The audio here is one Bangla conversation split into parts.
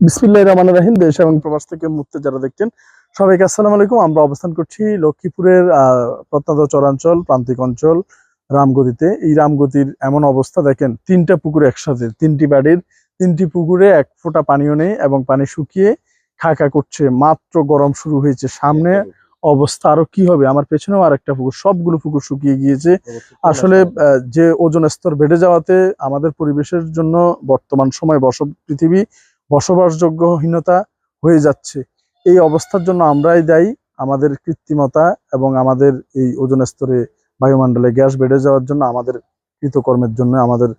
বিসমিল্লাহ রহমান রাহিম দেশ এবং প্রবাস থেকে মুক্তি যারা দেখছেন সবাইকে আসসালামু আলাইকুম। আমরা অবস্থান করছি লক্ষ্মীপুরের প্রত্যন্ত চরাঞ্চল প্রান্তিক অঞ্চল রামগতিতে। এই রামগতির এমন অবস্থা দেখেন তিনটা পুকুর একসাথে তিনটি বাড়ির তিনটি পুকুরে এক ফোঁটা পানিও নেই এবং পানি শুকিয়ে খাকা করছে। মাত্র গরম শুরু হয়েছে সামনে। অবস্থা আরও কি হবে? আমার পেছনেও আরেকটা পুকুর সবগুলো পুকুর শুকিয়ে গিয়েছে। আসলে যে ওজন স্তর বেড়ে যাওয়াতে আমাদের পরিবেশের জন্য বর্তমান সময় বস পৃথিবী বসবাসযোগ্যহীনতা হয়ে যাচ্ছে। এই অবস্থার জন্য আমরাই দায়ী। আমাদের কৃত্রিমতা এবং আমাদের এই ওজন স্তরে বায়ুমণ্ডলে গ্যাস বেড়ে যাওয়ার জন্য আমাদের কৃতকর্মের জন্য আমাদের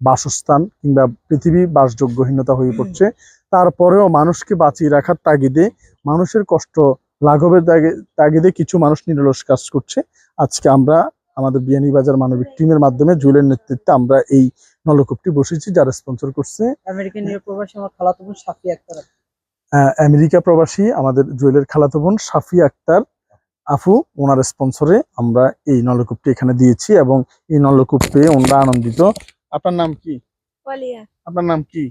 বাসস্থান কিংবা পৃথিবী বাসযোগ্যহীনতা হয়ে পড়ছে। তারপরেও মানুষকে বাঁচিয়ে রাখার তাগিদে মানুষের কষ্ট লাঘবের তাগিদে কিছু মানুষ নিরলস কাজ করছে। আজকে আমরা আমাদের বিয়ানীবাজার মানবিক টিমের মাধ্যমে জুয়েলের নেতৃত্বে আমরা এই নলকূপটি বসেছি যারা স্পন্সর করছে। আহ, আমেরিকা প্রবাসী আমাদের জুয়েলের খালাতো বোন সাফি আক্তার। আফু ওনার স্পন্সরে আমরা এই নলকূপটি এখানে দিয়েছি এবং এই নলকূপ পেয়ে ওনারা আনন্দিত। আপনার নাম কি? আপনার নাম কি?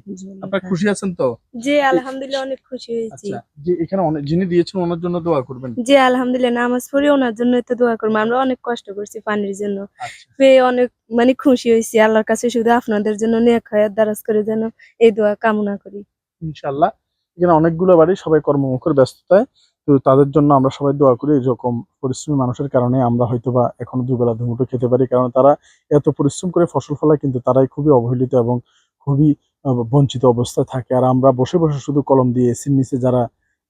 আপনার খুশি আছেন তো? জি আলহামদুলিল্লাহ অনেক খুশি হয়েছি। আচ্ছা যে এখানে অনেক যিনি দিয়েছেন ওনার জন্য দোয়া করবেন। জি আলহামদুলিল্লাহ নামাজ পড়ে ওনার জন্য তো দোয়া করব। আমরা অনেক কষ্ট করছি পানির জন্য। আচ্ছা। পেয়ে অনেক মানে খুশি হয়েছি। আল্লাহর কাছে শুধু আপনাদের জন্য নেক হায়াত দারাজ করে যেন এই দোয়া কামনা করি। ইনশাআল্লাহ। এখানে অনেকগুলো বাড়ি সবাই কর্মমুখর ব্যস্ততায়। তো তাদের জন্য আমরা সবাই দোয়া করি এরকম পরিশ্রমী মানুষের কারণে আমরা হয়তো বা এখনও দুবেলা দুমুটো খেতে পারি। কারণ তারা এত পরিশ্রম করে ফসল ফলায় কিন্তু তারাই খুবই অবহেলিত এবং খুবই বঞ্চিত অবস্থায় থাকে। আর আমরা বসে বসে শুধু কলম দিয়ে এসির নিচে যারা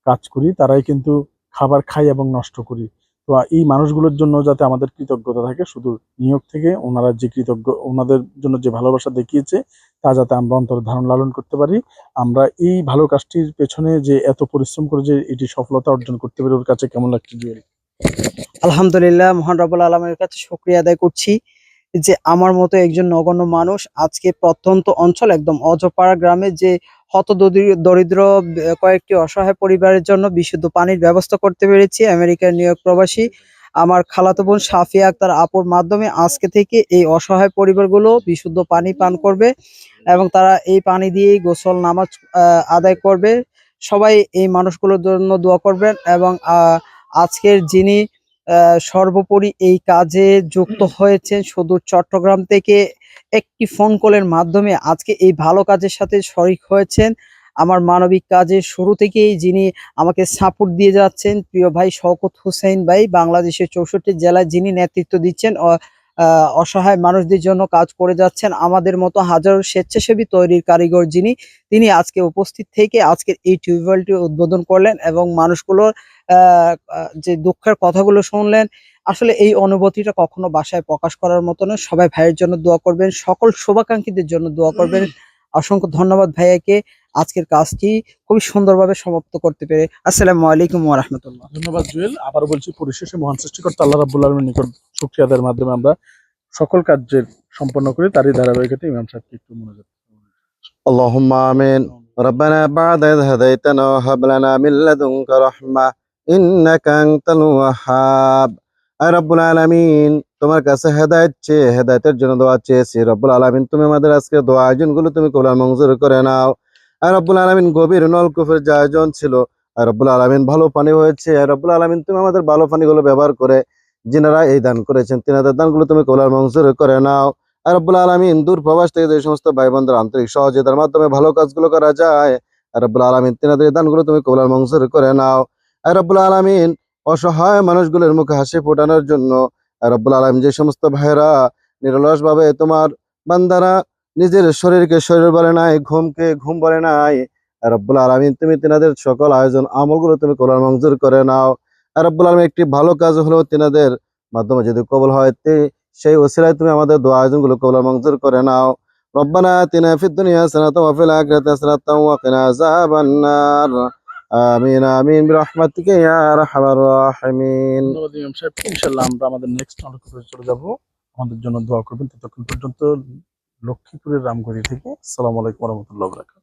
কাজ করি, তারাই কিন্তু খাবার খাই এবং নষ্ট করি। তো এই মানুষগুলোর জন্য যাতে আমাদের কৃতজ্ঞতা থাকে, শুধু নিয়োগ থেকে ওনারা যে কৃতজ্ঞ, ওনাদের জন্য যে ভালোবাসা দেখিয়েছে, তা যাতে আমরা অন্তর ধারণ লালন করতে পারি। আমরা এই ভালো কাজটির পেছনে যে এত পরিশ্রম করে যে এটি সফলতা অর্জন করতে পারি, ওর কাছে কেমন লাগছে জুয়েল আলহামদুলিল্লাহ, মহান রব্বুল আলমের কাছে শুক্রিয়া আদায় করছি যে আমার মতো একজন নগণ্য মানুষ আজকে প্রত্যন্ত অঞ্চল, একদম অজপাড়া গ্রামে যে হত দরি- দরিদ্র, কয়েকটি অসহায় পরিবারের জন্য বিশুদ্ধ পানির ব্যবস্থা করতে পেরেছি আমেরিকার নিউ প্রবাসী। আমার খালাতো বোন সাফিয়া আক্তার আপুর মাধ্যমে আজকে থেকে এই অসহায় পরিবারগুলো বিশুদ্ধ পানি পান করবে এবং তারা এই পানি দিয়েই গোসল, নামাজ আদায় করবে। সবাই এই মানুষগুলোর জন্য দোয়া করবেন এবং আজকের যিনি সর্বোপরি এই কাজে যুক্ত হয়েছেন। শুধু চট্টগ্রাম থেকে একটি ফোন কলের মাধ্যমে আজকে এই ভালো কাজের সাথে শরিক হয়েছেন। আমার মানবিক কাজে শুরু থেকেই যিনি আমাকে সাপোর্ট দিয়ে যাচ্ছেন প্রিয় ভাই শওকত হুসেন ভাই বাংলাদেশের চৌষট্টি জেলায় যিনি নেতৃত্ব দিচ্ছেন অসহায় মানুষদের জন্য কাজ করে যাচ্ছেন। আমাদের মতো হাজারো স্বেচ্ছাসেবী তৈরির কারিগর যিনি, তিনি আজকে উপস্থিত থেকে আজকের এই টিউবওয়েলটি উদ্বোধন করলেন এবং মানুষগুলোর যে দুঃখের কথাগুলো শুনলেন। আসলে এই অনুভূতিটা কখনো বাসায় প্রকাশ করার মতো নয়। সবাই ভাইয়ের জন্য দোয়া করবেন। সকল শুভাকাঙ্ক্ষীদের জন্য দোয়া করবেন। অসংখ্য ধন্যবাদ ভাইয়াকে আজকের কাজটি খুবই সুন্দরভাবে সমাপ্ত করতে পেরে আসসালামু আলাইকুম ওয়া রাহমাতুল্লাহ ধন্যবাদ জুয়েল আবার বলছি পরিশেষে মহান সৃষ্টিকর্তা আল্লাহ রাব্বুল আলমের নিকট শুক্রিয়া আদায়ের মাধ্যমে আমরা সকল কার্যের সম্পন্ন করি তারই ধারাবাহিকতা ইমাম সাহেবকে একটু মনোযোগ اللهم آمين ربنا بعد إذ هديتنا وهب لنا من لدنك رحمة إنك أنت الوهاب আয় রব্বুল আলামিন তোমার কাছে হেদায়েত চেয়ে, হেদায়েতের জন্য দোয়া চেয়েছি। রব্বুল আলামিন, তুমি আমাদের আজকে দোয়া আয়োজনগুলো তুমি কবুল মঞ্জুর করে নাও। আর রব্বুল আলামিন গভীর নলকূপের যে আয়োজন ছিল, আর রব্বুল আলামিন ভালো পানি হয়েছে। আর রব্বুল আলামিন, তুমি আমাদের ভালো পানিগুলো ব্যবহার করে যিনারা এই দান করেছেন, তিনাদের দানগুলো তুমি কবুল মঞ্জুর করে নাও। আর রব্বুল আলমিন দূর প্রবাস থেকে যে সমস্ত ভাই বোনদের আন্তরিক সহযোগিতার মাধ্যমে ভালো কাজগুলো করা যায়, আর রব্বুল আলমিন, তিনাদের দানগুলো তুমি কবুল মঞ্জুর করে নাও। আর রব্বুল আলমিন, অসহায় মানুষগুলোর মুখে হাসি ফোটানোর জন্য রব্বুল আলম যে সমস্ত ভাইরা নিরলসভাবে তোমার বান্দারা নিজের শরীরকে শরীর বলে নাই, ঘুমকে ঘুম বলে নাই, রব্বুল আলমিন, তুমি তেনাদের সকল আয়োজন, আমলগুলো তুমি কোরআন মঞ্জুর করে নাও। রব্বুল আলম একটি ভালো কাজ হলো তেনাদের মাধ্যমে যদি কবল হয় সেই ওসিলায় তুমি আমাদের দোয়া আয়োজনগুলো কবল মঞ্জুর করে নাও। রব্বানা তিনা ফিদ্দুনিয়া ওয়া ফিল আখিরাতি সানাতা ওয়া কিনা আযাবান্নার আমিন আমিন রহমাতিকে ইয়া আরহামার রাহিমিন। ধন্যবাদ সাহেব। ইনশাআল্লাহ আমরা আমাদের নেক্সট আলোচনায় চলে যাব। আমাদের জন্য দোয়া করবেন। ততক্ষণ পর্যন্ত লক্ষ্মীপুরের রামগড়ি থেকে। আসসালামু আলাইকুম ওয়া রাহমাতুল্লাহি ওয়া বারাকাতুহু।